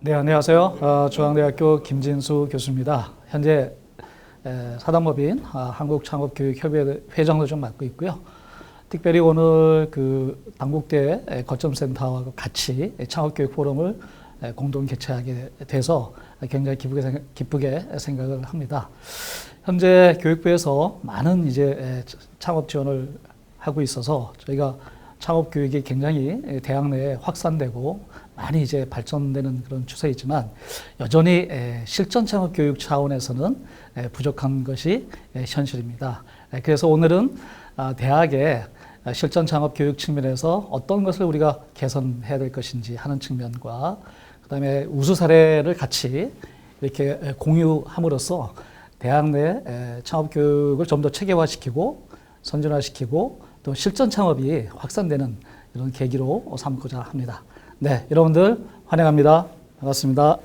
네, 안녕하세요. 어, 중앙대학교 김진수 교수입니다. 현재 에, 사단법인 아, 한국창업교육협의회 회장도 좀 맡고 있고요. 특별히 오늘 그 당국대 에, 거점센터와 같이 창업교육 포럼을 에, 공동 개최하게 돼서 굉장히 기쁘게, 생- 기쁘게 생각을 합니다. 현재 교육부에서 많은 이제 에, 창업 지원을 하고 있어서 저희가 창업 교육이 굉장히 대학 내에 확산되고 많이 이제 발전되는 그런 추세이지만 여전히 에, 실전 창업 교육 차원에서는 에, 부족한 것이 에, 현실입니다. 에, 그래서 오늘은 아, 대학의 아, 실전 창업 교육 측면에서 어떤 것을 우리가 개선해야 될 것인지 하는 측면과 그다음에 우수 사례를 같이 이렇게 에, 공유함으로써 대학 내 에, 창업 교육을 좀 더 체계화시키고 선진화시키고 또 실전 창업이 확산되는 이런 계기로 삼고자 합니다. 네, 여러분들 환영합니다. 반갑습니다.